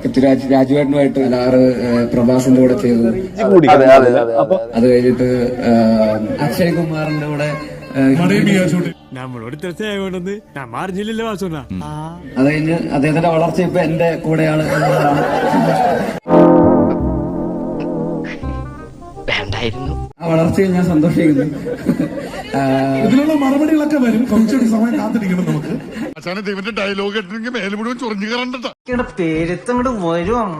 പൃഥ്വിരാജ് രാജുവേട്ടനുമായിട്ട് ആറ് പ്രഭാസിന്റെ കൂടെ ചെയ്തു. അതെ കഴിഞ്ഞിട്ട് അക്ഷയ് കുമാറിന്റെ കൂടെ നമ്മളോട് തീർച്ചയായോണ്ടെന്ന് ഞാൻ മാറിഞ്ഞില്ലല്ലോ വാസുണ്ണ അത് കഴിഞ്ഞ് അദ്ദേഹത്തിന്റെ വളർച്ച ഇപ്പൊ എന്റെ കൂടെയാണ്. എന്നുള്ളതാണ്. ആ വളർച്ചയിൽ ഞാൻ സന്തോഷിക്കുന്നു. ഇതിനുള്ള മറുപടികളൊക്കെ വരും. കുറച്ചുകൂടി സമയം കാത്തിരിക്കണം നമുക്ക്. ഇവന്റെ ഡയലോഗ് കേട്ടിട്ടുണ്ടെങ്കിൽ മേലെ മുഴുവൻ ചൊറിഞ്ഞു കയറണ്ട പേരുത്തങ്ങോട്ട് വരും.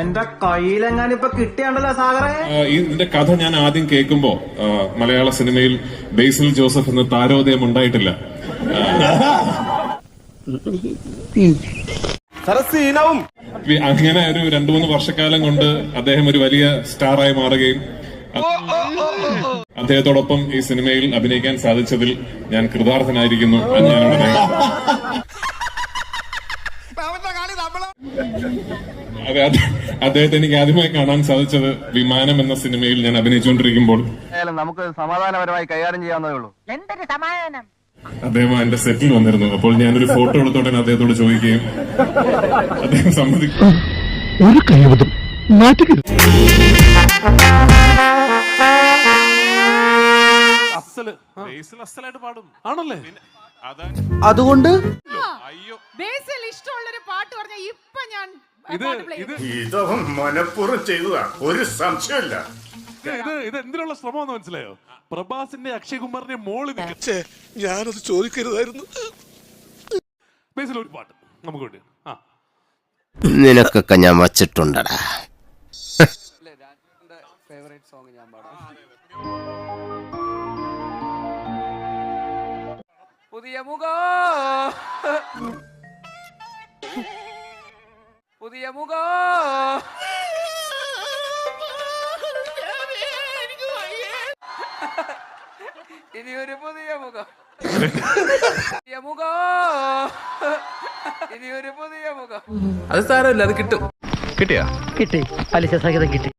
എന്റെ കയ്യിലെങ്ങാനും ഇപ്പൊ കിട്ടിയാണ്ടല്ലോ സാഗറേ? ആ, ഈ ഇതിന്റെ കഥ ഞാൻ ആദ്യം കേൾക്കുമ്പോ മലയാള സിനിമയിൽ ബേസിൽ ജോസഫ് എന്ന താരോദയം ഉണ്ടായിട്ടില്ല. അങ്ങനെ ഒരു രണ്ടു മൂന്ന് വർഷക്കാലം കൊണ്ട് അദ്ദേഹം ഒരു വലിയ സ്റ്റാറായി മാറുകയും അദ്ദേഹത്തോടൊപ്പം ഈ സിനിമയിൽ അഭിനയിക്കാൻ സാധിച്ചതിൽ ഞാൻ കൃതാർത്ഥനായിരിക്കുന്നു അതെ അദ്ദേഹത്തെ എനിക്ക് ആദ്യമായി കാണാൻ സാധിച്ചത് വിമാനം എന്ന സിനിമയിൽ ഞാൻ അഭിനയിച്ചുകൊണ്ടിരിക്കുമ്പോൾ. നമുക്ക് സമാധാനപരമായി കൈകാര്യം ചെയ്യാവുന്നതേ ഉള്ളൂ. എന്തൊരു സമാധാനം? അദ്ദേഹം എന്റെ സെറ്റിൽ വന്നിരുന്നു. അപ്പോൾ ഞാനൊരു ഫോട്ടോ എടുത്തോടെ അദ്ദേഹത്തോട് ചോദിക്കുകയും അദ്ദേഹം സമ്മതിക്കും. ഒരു കൈവതം നാട്ടുകരുത് അതുകൊണ്ട് ബേസിൽ ഇഷ്ടമുള്ളൊരു പാട്ട് പറഞ്ഞ ഇപ്പൊ ഞാൻ പാട്ട് play ചെയ്യും. ഇതവൻ മനഃപൂർവം ചെയ്തതാ. ഒരു സംശയമില്ല ഇത് ഇത് എന്തിനുള്ള ശ്രമം മനസ്സിലായോ? പ്രഭാസിന്റെ അക്ഷയ് കുമാറിന്റെ മോൾ ഞാനത് ചോദിക്കരുതായിരുന്നു. ബേസിൽ ഒരു പാട്ട്. നമുക്ക് വേണ്ടി. ആ. നിനക്കൊക്കെ ഞാൻ വച്ചിട്ടുണ്ടടാ. പുതിയ മുഖോ. പുതിയ മുഖോ. ഇനി ഒരു പുതിയ മുഖം. പുതിയ മുഖം. ഇനി ഒരു പുതിയ മുഖം. അത് സാരമില്ല അത് കിട്ടും. കിട്ടിയാ കിട്ടി. പലിശ സഹിതം കിട്ടി.